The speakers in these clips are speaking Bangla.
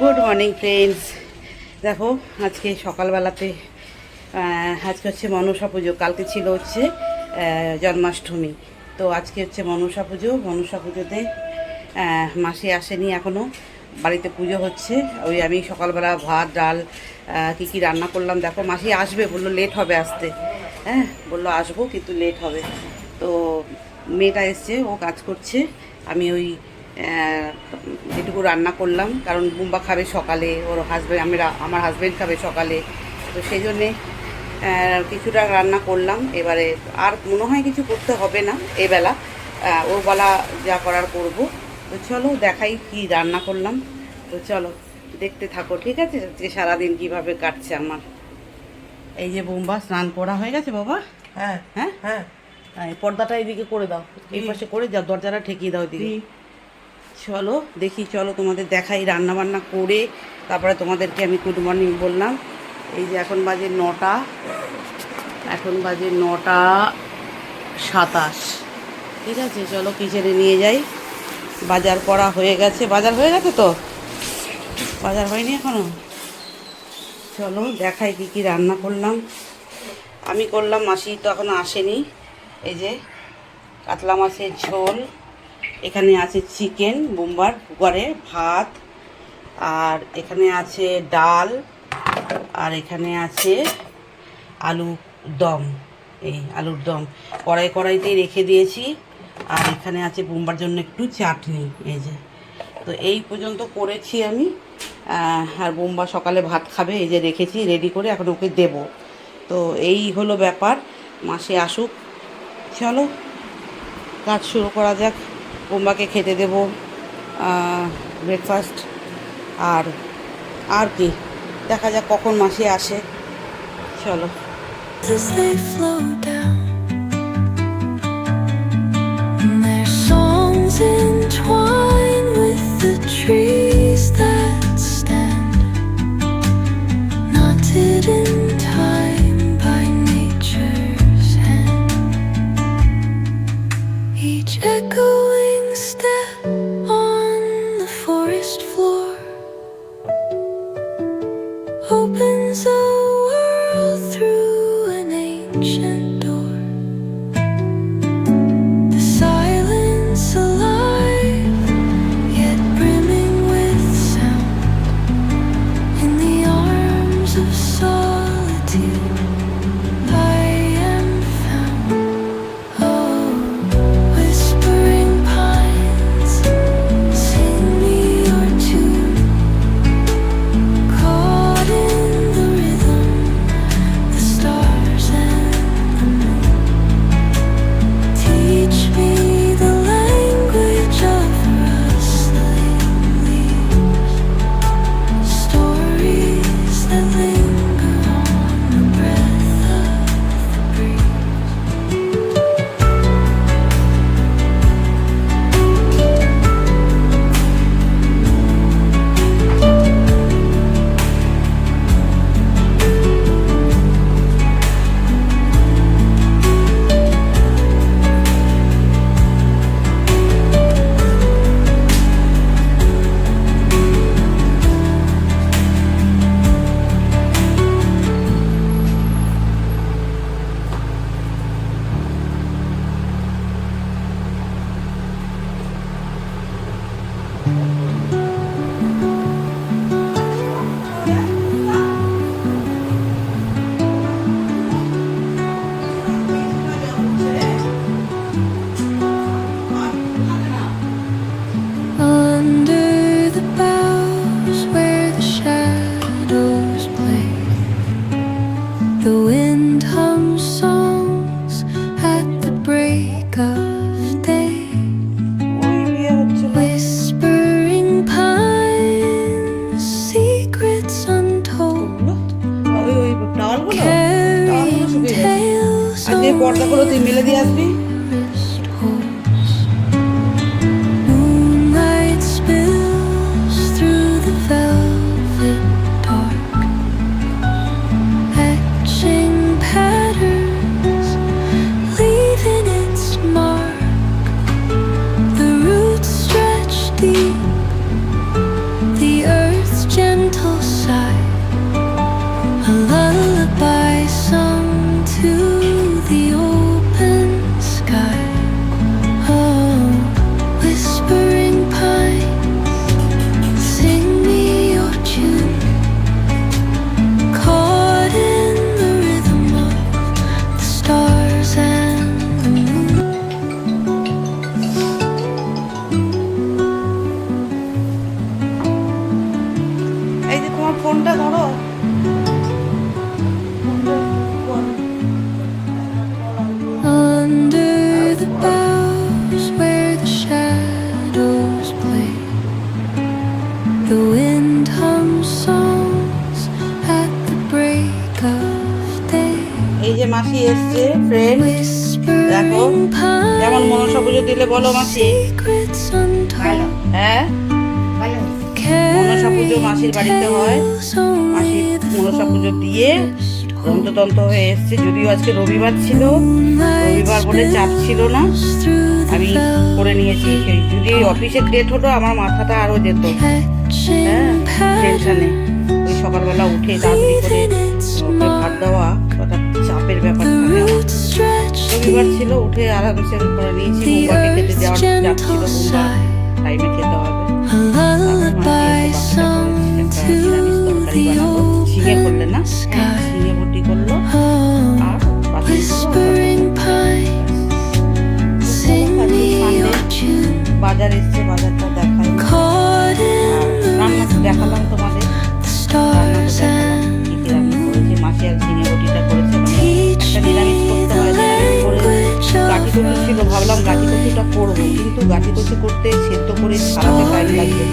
গুড মর্নিং ফ্রেন্ডস দেখো, আজকে সকালবেলাতে আজকে হচ্ছে মনসা পুজো। কালকে ছিল হচ্ছে জন্মাষ্টমী। তো আজকে হচ্ছে মনসা পুজো। মনসা পুজোতে মাসি আসেনি এখনও বাড়িতে পুজো হচ্ছে। ওই আমি সকালবেলা ভাত, ডাল কী কী রান্না করলাম। দেখো, মাসি আসবে। বলল লেট হবে আসতে। হ্যাঁ বলল, আসব, কিন্তু লেট হবে। তো মেয়েটা এসছে, ও কাজ করছে। আমি ওই যেটুকু রান্না করলাম কারণ বুম্বা খাবে সকালে ওর হাজব্যান্ড আমি আমার হাজব্যান্ড খাবে সকালে। তো সেই জন্যে কিছুটা রান্না করলাম। এবারে আর মনে হয় কিছু করতে হবে না এবেলা। ও বেলা যা করার করব। তো চলো দেখাই কি রান্না করলাম। তো চলো দেখতে থাকো ঠিক আছে? আজকে সারাদিন কীভাবে কাটছে আমার। এই যে বোম্বা স্নান করা হয়ে গেছে বাবা? হ্যাঁ হ্যাঁ? হ্যাঁ। এই পর্দাটা এদিকে করে দাও। এই পাশে করে যাও দরজাটা ঠেকিয়ে দাও দিদি। চলো, দেখি চলো তোমাদের দেখাই রান্না বান্না করে, তারপরে তোমাদেরকে আমি গুড মর্নিং বললাম। এই যে এখন বাজে নটা, এখন বাজে নটা সাতাশ। ঠিক আছে, চলো কিচেনে নিয়ে যাই। বাজার করা হয়ে গেছে। বাজার হয়ে গেছে তো? বাজার হয়নি এখনও? চলো, দেখাই কি কি রান্না করলাম। আমি করলাম, মাসি তো এখনও আসেনি। এই যে, কাতলা মাছের ঝোল এখানে আছে চিকেন, বোম্বার, কুকারে ভাত, আর এখানে আছে ডাল, আর এখানে আছে আলু দম, এই আলুর দম। কড়াই কড়াইতেই রেখে দিয়েছি, আর এখানে আছে বোম্বার জন্য একটু চাটনি, এই যে। তো এই পর্যন্ত করেছি আমি আর বোম্বা সকালে ভাত খাবে, এই যে রেখেছি, রেডি করে এখন ওকে দেব। তো এই হলো ব্যাপার, মাসে আসুক। চলো, কাজ শুরু করা যাক। বোম্বাকে খেতে দেব ব্রেকফাস্ট আর আর কি? দেখা যাক কখন মাসে আসে। চলো। আজকে পর্দাগুলো তুই মেলে দিয়ে আসবি। মনসা পুজো দিলে বলো মাসি? Untold. হ্যাঁ? মনসা পুজো মাসির বাড়িতে হয়। মাসি মনসা পুজো দিয়ে তন্ত্র হয়ে এসছে। যদিও আজকে রবিবার ছিল রবিবার বলে চাপ ছিল না। আমি করে নিয়েছি। সেই যদি অফিসে ডেট হতো আমার মাথাটা আরও যেত। হ্যাঁ টেনশানে ওই সকালবেলা উঠে তাড়াতাড়ি করে ভাত দেওয়া চাপের ব্যাপার। রবিবার ছিল উঠে আরামসে করে নিয়েছি বোম্বাকে খেতে যাওয়ার যাচ্ছিল ছিল টাইমে খেতে হবে। ঝিঙে করলে না. ঝিঙে বটি করল। কচিটা করব, কিন্তু গাঠি কচি করতে সেদ্ধ করে ছাড়াতে টাইম লাগবে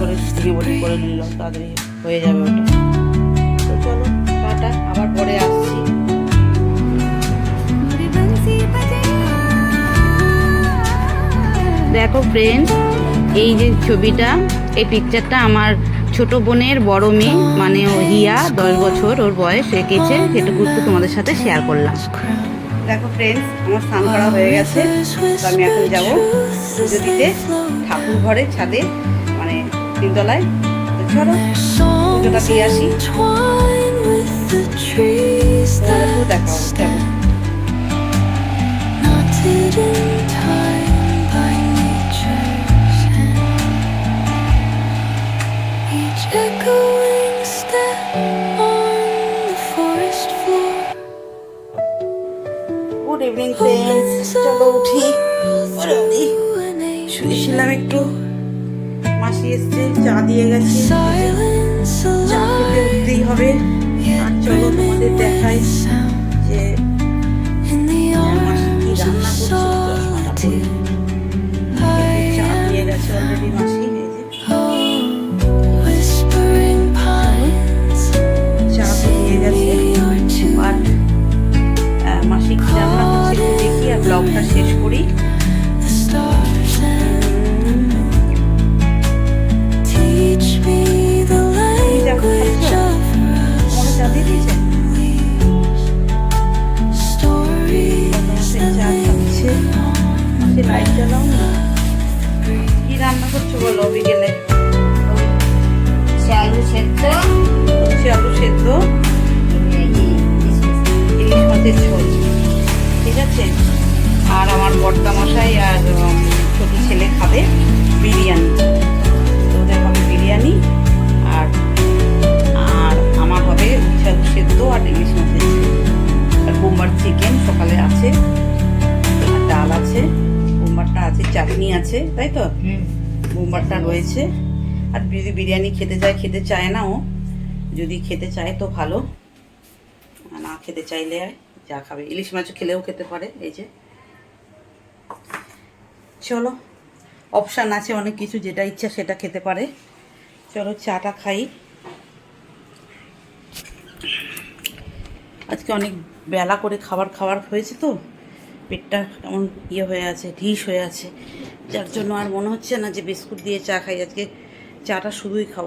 করে ঝিঙে তাড়াতাড়ি হয়ে যাবে দেখো ফ্রেন্ড এই যে ছবিটা, এই পিকচারটা আমার ছোট বোনের বড় মেয়ে মানে হিয়া, দশ বছর ওর বয়স এঁকেছে সেটুকু একটু তোমাদের সাথে শেয়ার করলাম. দেখো ফ্রেন্ডস আমার স্নান করা হয়ে গেছে, তো আমি এখন যাব পুজো দিতে ঠাকুর ঘরে ছাদে মানে তিনতলায়। তো পুজোটা দিয়ে আসি। গুড ইভিনিং ফ্রেন্ডস চলো উঠি। শুয়েছিলাম একটু। মাসি এসছে, চা দিয়ে গেছে। চা খেতে উঠতেই হবে। আর চলো তোমাদের দেখাই যে মাসি কি রান্না করছে. চা দিয়ে গেছে অলরেডি মাসি। মাছের ঝোল ঠিক আছে? আর আমার বর্তা মশাই আর ছোট ছেলে খাবে বিরিয়ানি। তো ওদের হবে বিরিয়ানি আর আর আমার হবে উচ্ছে সেদ্ধ আর ইলিশ মাছের ঝোল। আর বোম্বার চিকেন সকালে আছে আর ডাল আছে বোম্বারটা আছে চাটনি আছে তাই তো? বোম্বারটা রয়েছে। আর যদি বিরিয়ানি খেতে চায় খেতে চায় না ও। যদি খেতে চায় তো ভালো না খেতে চাইলে আর যা খাবে। ইলিশ মাছও খেলেও খেতে পারে, এই যে। চলো অপশান আছে অনেক কিছু, যেটা ইচ্ছা সেটা খেতে পারে। চলো, চাটা খাই। আজকে অনেক বেলা করে খাবার খাবার হয়েছে তো, পেটটা কেমন ইয়ে হয়ে আছে, ঢিস হয়ে আছে। যার জন্য আর মনে হচ্ছে না যে বিস্কুট দিয়ে চা খাই, আজকে চাটা শুধুই খাব।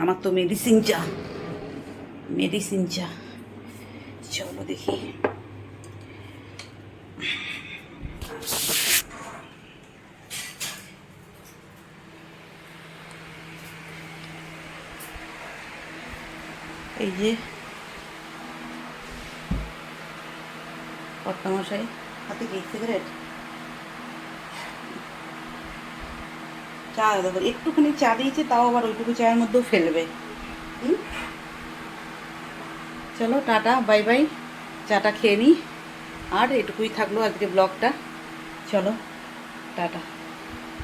আমার তো মেডিসিন চা। মেডিসিন চা চলো দেখি। এই যে কর্তামশাই, হাতে কি সিগারেট? চা একটুখানি চা দিয়েছে, তাও আবার ওইটুকু চায়ের মধ্যেও ফেলবে। চলো টাটা বাই বাই চাটা খেয়ে নিই আর এটুকুই থাকল আজকে ব্লগটা। চলো টাটা।